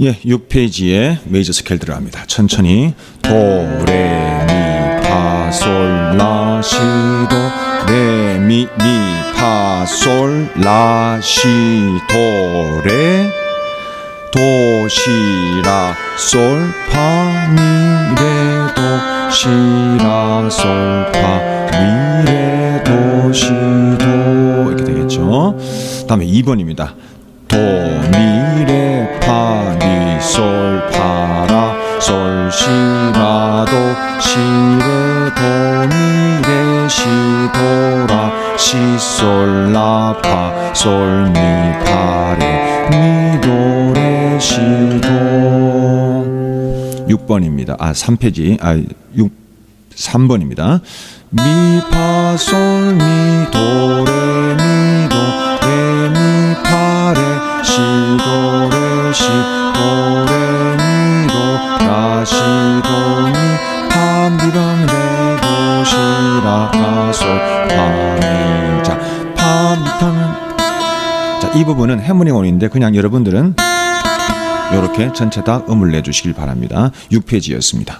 예, 6페이지에 메이저 스케일 들어갑니다. 천천히 도, 레, 미, 파, 솔, 라, 시, 도, 레, 미, 미, 파, 솔, 라, 시, 도, 레, 도, 시, 라, 솔, 파, 미, 레, 도, 시, 라, 솔, 파, 미, 레, 도, 시, 도 이렇게 되겠죠. 다음에 2번입니다. 도, 미, 시, 라, 도, 시, 레, 도, 미, 레, 시, 도, 라, 시, 솔, 라, 파, 솔, 미, 파, 레, 미, 도, 레, 시, 도. 6번입니다. 아, 3페이지. 아, 6 3번입니다. 미, 파, 솔, 미, 도, 레, 시, 도, 미, 파, 미, 방, 레, 도, 시, 라, 라, 솔, 파, 미. 자, 파, 미, 파는 자, 이 부분은 해머닝 원인데 그냥 여러분들은 이렇게 전체 다 음을 내주시길 바랍니다. 6페이지였습니다.